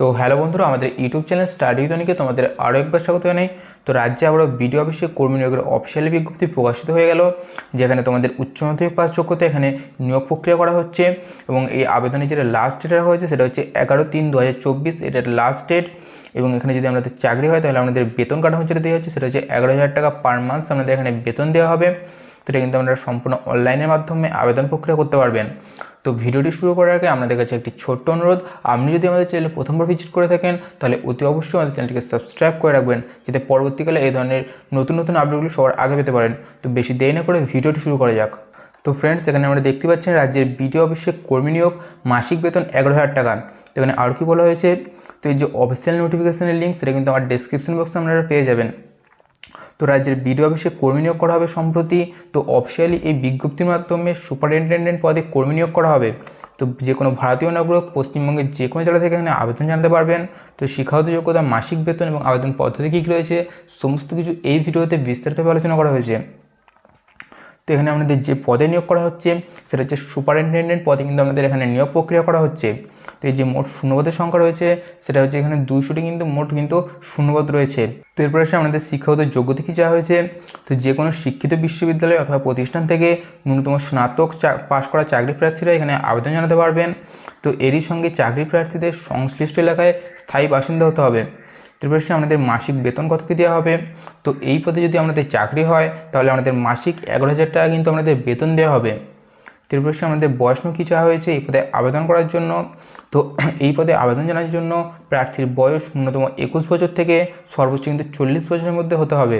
তো হ্যালো বন্ধুরা, আমাদের ইউটিউব চ্যানেল স্টাডি উইথনিকে তোমাদের আরও একবার স্বাগত জানাই। তো রাজ্যে আবারও বিডিও অফিসে কর্মী নিয়োগের অফিসিয়াল বিজ্ঞপ্তি প্রকাশিত হয়ে গেল, যেখানে তোমাদের উচ্চ মাধ্যমিক পাস যোগ্যতা এখানে নিয়োগ প্রক্রিয়া করা হচ্ছে এবং এই আবেদনের যেটা লাস্ট ডেট রাখা হয়েছে সেটা হচ্ছে এগারো তিন দু হাজার চব্বিশ, এটার লাস্ট ডেট এবং এখানে যদি আমাদের চাকরি হয় তাহলে আমাদের বেতন কাঠামো যেটা দেওয়া হচ্ছে সেটা হচ্ছে এগারো হাজার টাকা পার মান্থ আমাদের এখানে বেতন দেওয়া হবে। তো এটা কিন্তু আপনারা সম্পূর্ণ অনলাইনের মাধ্যমে আবেদন প্রক্রিয়া করতে পারবেন। তো ভিডিওটি শুরু করার আগে আপনাদের কাছে একটি ছোট্ট অনুরোধ। আপনি যদি আমাদের চ্যানেলে প্রথমবার ভিজিট করে থাকেন, তাহলে অতি অবশ্যই আমাদের চ্যানেলটিকে সাবস্ক্রাইব করে রাখবেন, যাতে পরবর্তীকালে এই ধরনের নতুন নতুন আপডেটগুলো সবার আগে পেতে পারেন। তো বেশি দেরি না করে ভিডিওটি শুরু করা যাক। তো ফ্রেন্ডস এখানে আমরা দেখতে পাচ্ছেন রাজ্যের বিডিও অফিসে কর্মী নিয়োগ, মাসিক বেতন এগারো হাজার টাকা। তো এখানে আর কি বলা হয়েছে? তো এই যে অফিসিয়াল নোটিফিকেশনের লিঙ্ক সেটা কিন্তু আমার ডেসক্রিপশন বক্সে আপনারা পেয়ে যাবেন। তো রাজ্যের বিডিও অফিসে কর্মী নিয়োগ করা হবে সম্প্রতি। তো অফিসিয়ালি এই বিজ্ঞপ্তির মাধ্যমে সুপারিনটেন্ডেন্ট পদে কর্মী নিয়োগ করা হবে। তো যে কোনো ভারতীয় নাগরিক পশ্চিমবঙ্গের যে কোনো জেলা থেকে এখানে আবেদন জানাতে পারবেন। তো শিক্ষাগত যোগ্যতা, মাসিক বেতন এবং আবেদন পদ্ধতি কী কী রয়েছে, সমস্ত কিছু এই ভিডিওতে বিস্তারিতভাবে আলোচনা করা হয়েছে। তো এখানে আমাদের যে পদে নিয়োগ করা হচ্ছে, সেটা হচ্ছে সুপারিনটেন্ডেন্ট পদে কিন্তু আমাদের এখানে নিয়োগ প্রক্রিয়া করা হচ্ছে। তো এই যে মোট শূন্যপদের সংখ্যা রয়েছে, সেটা হচ্ছে এখানে দুইশোটি কিন্তু মোট কিন্তু শূন্যপদ রয়েছে। তো এরপরে আসে আমাদের শিক্ষাগত যোগ্যতা কী চাওয়া হয়েছে? তো যে কোনো শিক্ষিত বিশ্ববিদ্যালয় অথবা প্রতিষ্ঠান থেকে ন্যূনতম স্নাতক পাশ করা চাকরি প্রার্থীরা এখানে আবেদন জানাতে পারবেন। তো এরই সঙ্গে চাকরি প্রার্থীদের সংশ্লিষ্ট এলাকায় স্থায়ী বাসিন্দা হতে হবে। ত্রিপুরা আমাদের মাসিক বেতন কত কী দেওয়া হবে? তো এই পদে যদি আমাদের চাকরি হয়, তাহলে আমাদের মাসিক এগারো হাজার টাকা কিন্তু আমাদের বেতন দেওয়া হবে। ত্রিপুরা আমাদের বয়সনু কী চাওয়া হয়েছে এই পদে আবেদন করার জন্য। তো এই পদে আবেদন জানার জন্য প্রার্থীর বয়স ন্যূনতম একুশ বছর থেকে সর্বোচ্চ কিন্তু চল্লিশ বছরের মধ্যে হতে হবে।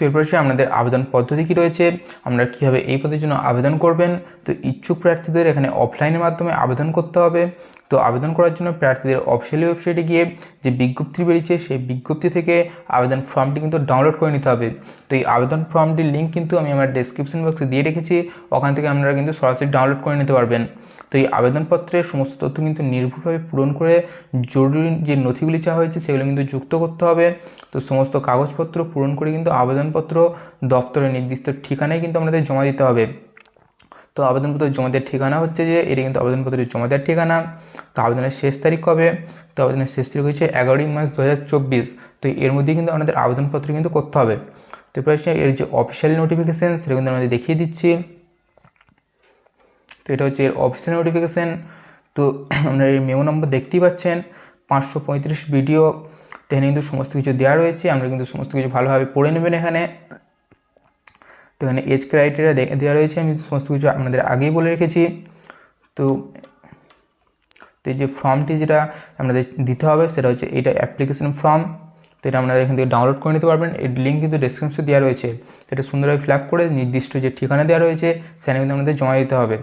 তো এরপর সে আপনাদের আবেদন পদ্ধতি কী রয়েছে? আপনারা কীভাবে এই পদের জন্য আবেদন করবেন? তো ইচ্ছুক প্রার্থীদের এখানে অফলাইনের মাধ্যমে আবেদন করতে হবে। তো আবেদন করার জন্য প্রার্থীদের অফিসিয়ালি ওয়েবসাইটে গিয়ে যে বিজ্ঞপ্তি বেরিয়েছে, সেই বিজ্ঞপ্তি থেকে আবেদন ফর্মটি কিন্তু ডাউনলোড করে নিতে হবে। তো এই আবেদন ফর্মটির লিঙ্ক কিন্তু আমি আমার ডেসক্রিপশন বক্সে দিয়ে রেখেছি। ওখান থেকে আপনারা কিন্তু সরাসরি ডাউনলোড করে নিতে পারবেন। তো এই আবেদনপত্রের সমস্ত তথ্য কিন্তু নির্ভুলভাবে পূরণ করে জরুরি যে নথিগুলি চাওয়া হয়েছে, সেগুলো কিন্তু যুক্ত করতে হবে। তো সমস্ত কাগজপত্র পূরণ করে কিন্তু আবেদনপত্র দপ্তরের নির্দিষ্ট ঠিকানায় কিন্তু আমাদের জমা দিতে হবে। তো আবেদনপত্র জমা দেওয়ার ঠিকানা হচ্ছে যে, এটি কিন্তু আবেদনপত্রের জমা দেওয়ার ঠিকানা। তো আবেদনের শেষ তারিখ কবে? তো আবেদনের শেষ তারিখ হচ্ছে এগারোই মার্চ দু হাজার চব্বিশ। তো এর মধ্যেই কিন্তু আমাদের আবেদনপত্র কিন্তু করতে হবে। তো এর যে অফিসিয়াল নোটিফিকেশান সেটা কিন্তু আমাদের দেখিয়ে দিচ্ছি। এটা হচ্ছে এর অফিসিয়াল নোটিফিকেশান তো আপনারা এর মেমো নম্বর দেখতেই পাচ্ছেন। পাঁচশো পঁয়ত্রিশ ভিডিও তো এখানে কিন্তু সমস্ত কিছু দেওয়া রয়েছে। আমরা কিন্তু সমস্ত কিছু ভালোভাবে পড়ে নেবেন এখানে। তো এখানে এজ ক্রাইটেরিয়া দেওয়া রয়েছে। আমি সমস্ত কিছু আপনাদের আগেই বলে রেখেছি। তো তো এই যে ফর্মটি যেটা আপনাদের দিতে হবে, সেটা হচ্ছে এটা অ্যাপ্লিকেশন ফর্ম তো এটা আপনারা এখান থেকে ডাউনলোড করে নিতে পারবেন। এর লিঙ্ক কিন্তু ডিসক্রিপশনে দেওয়া রয়েছে। এটা সুন্দরভাবে ফিল আপ করে নির্দিষ্ট যে ঠিকানা দেওয়া রয়েছে, সেখানে কিন্তু আপনাদের জমা দিতে হবে।